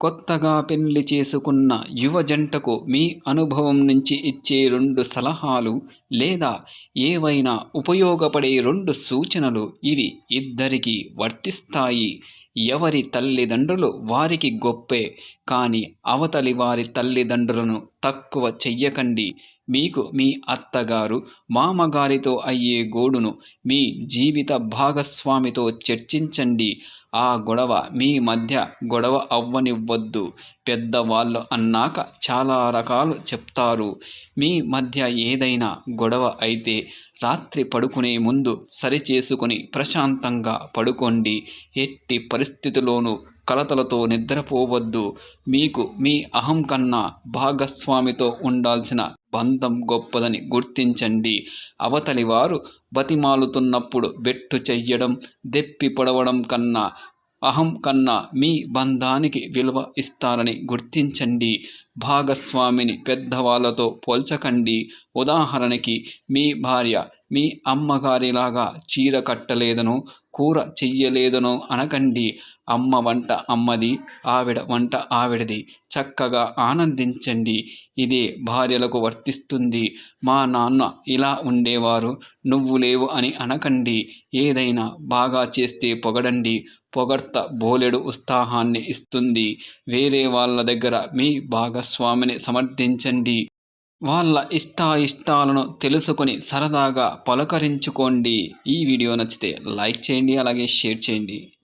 కొత్తగా పెళ్ళి చేసుకున్న యువ జంటకు మీ అనుభవం నుంచి ఇచ్చే రెండు సలహాలు లేదా ఏవైనా ఉపయోగపడే రెండు సూచనలు ఇవి ఇద్దరికీ వర్తిస్తాయి. ఎవరి తల్లిదండ్రులు వారికి గొప్పే కానీ అవతలి వారి తల్లిదండ్రులను తక్కువ చెయ్యకండి. మీకు మీ అత్తగారు మామగారితో అయ్యే గోడును మీ జీవిత భాగస్వామితో చర్చించండి. ఆ గొడవ మీ మధ్య గొడవ అవ్వనివ్వద్దు. పెద్దవాళ్ళు అన్నాక చాలా రకాలు చెప్తారు. మీ మధ్య ఏదైనా గొడవ అయితే రాత్రి పడుకునే ముందు సరిచేసుకుని ప్రశాంతంగా పడుకోండి. ఎట్టి పరిస్థితిలోనూ కలతలతో నిద్రపోవద్దు. మీకు మీ అహం కన్నా భాగస్వామితో ఉండాల్సిన బంధం గొప్పదని గుర్తించండి. అవతలి వారు బతిమాలుతున్నప్పుడు బెట్టు చెయ్యడం దెప్పి పొడవడం కన్నా అహం కన్నా మీ బంధానికి విలువ ఇస్తారని గుర్తించండి. భాగస్వామిని పెద్దవాళ్ళతో పోల్చకండి. ఉదాహరణకి మీ భార్య మీ అమ్మగారిలాగా చీర కట్టలేదనో కూర చెయ్యలేదను అనకండి. అమ్మ వంట అమ్మది ఆవిడ వంట ఆవిడది. చక్కగా ఆనందించండి. ఇదే భార్యలకు వర్తిస్తుంది. మా నాన్న ఇలా ఉండేవారు. నువ్వు లేవు అని అనకండి. ఏదైనా బాగా చేస్తే పొగడండి. పొగడ్త బోలెడు ఉత్సాహాన్ని ఇస్తుంది. వేరే వాళ్ళ దగ్గర మీ భాగస్వామిని సమర్థించండి. వాళ్ళ ఇష్టాయిష్టాలను తెలుసుకొని సరదాగా పలకరించుకోండి. ఈ వీడియో నచ్చితే లైక్ చేయండి అలాగే షేర్ చేయండి.